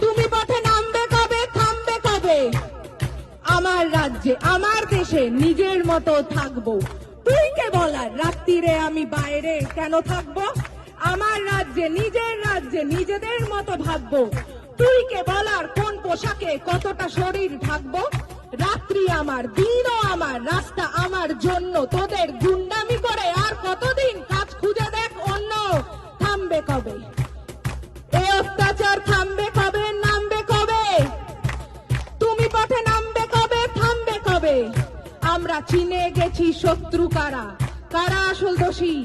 তুমি পথে নামবে কবে, থামবে কবে? আমার রাজ্যে, আমার দেশে নিজের মতো থাকব। তুই কে বলার? রাত্রিরে আমি বাইরে কেন থাকব? আমার রাজ্যে, নিজের রাজ্যে, নিজেদের মতো ভাববো। তুই কে বলার কোন পোশাকে কতটা শরীর ঢাকবো? রাত্রি আমার, দিনও আমার, রাস্তা আমার জন্য তোদের গুন্ডামি করে আর কতদিন কাজ খুঁজে দেখ অন্য? থামবে কবে? এই অত্যাচার থামবে কবে, নামবে কবে? তুমি পথে নামবে কবে, থামবে কবে? আমরা চিনে গেছি শত্রু কারা? কারা আসল দোষী?